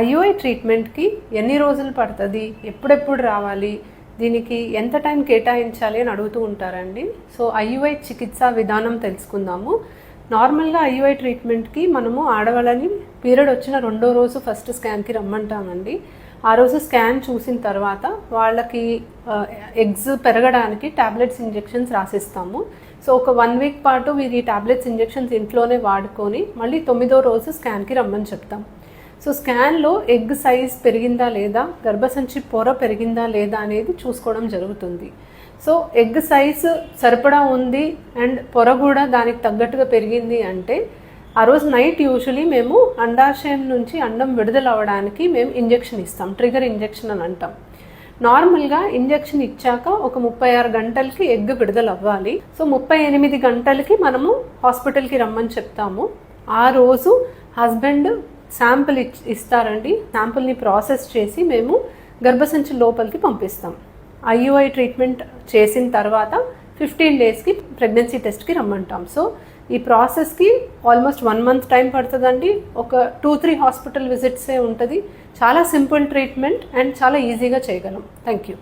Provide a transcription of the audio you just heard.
IUI ట్రీట్మెంట్కి ఎన్ని రోజులు పడుతుంది? ఎప్పుడెప్పుడు రావాలి? దీనికి ఎంత టైం కేటాయించాలి అని అడుగుతూ ఉంటారండి. సో ఐయుఐ చికిత్సా విధానం తెలుసుకుందాము. నార్మల్గా ఐయుఐ ట్రీట్మెంట్కి మనము ఆడవాళ్ళని పీరియడ్ వచ్చిన రెండో రోజు ఫస్ట్ స్కాన్కి రమ్మంటామండి. ఆ రోజు స్కాన్ చూసిన తర్వాత వాళ్ళకి ఎగ్స్ పెరగడానికి ట్యాబ్లెట్స్ ఇంజెక్షన్స్ రాసిస్తాము. సో ఒక వన్ వీక్ పాటు మీరు ఈ టాబ్లెట్స్ ఇంజెక్షన్స్ ఇంట్లోనే వాడుకొని మళ్ళీ తొమ్మిదో రోజు స్కాన్కి రమ్మని చెప్తాం. సో స్కాన్లో ఎగ్ సైజ్ పెరిగిందా లేదా గర్భసంచి పొర పెరిగిందా లేదా అనేది చూసుకోవడం జరుగుతుంది. సో ఎగ్ సైజ్ సరిపడా ఉంది అండ్ పొర కూడా దానికి తగ్గట్టుగా పెరిగింది అంటే ఆ రోజు నైట్ యూజువలీ మేము అండాశయం నుంచి అండం విడుదల అవ్వడానికి మేము ఇంజెక్షన్ ఇస్తాం ట్రిగర్ ఇంజెక్షన్ అని అంటాం. నార్మల్గా ఇంజెక్షన్ ఇచ్చాక ఒక ముప్పై ఆరు గంటలకి ఎగ్ విడుదల అవ్వాలి సో ముప్పై ఎనిమిది గంటలకి మనము హాస్పిటల్కి రమ్మని చెప్తాము. ఆ రోజు హస్బెండ్ శాంపుల్ ఇస్తారండి. శాంపుల్ని ప్రాసెస్ చేసి మేము గర్భసంచి లోపలికి పంపిస్తాం. ఐయుఐ ట్రీట్మెంట్ చేసిన తర్వాత ఫిఫ్టీన్ డేస్కి ప్రెగ్నెన్సీ టెస్ట్కి రమ్మంటాం. సో ఈ ప్రాసెస్కి ఆల్మోస్ట్ వన్ మంత్ టైం పడుతుందండి. ఒక టూ త్రీ హాస్పిటల్ విజిట్సే ఉంటుంది. చాలా సింపుల్ ట్రీట్మెంట్ అండ్ చాలా ఈజీగా చేయగలం. Thank you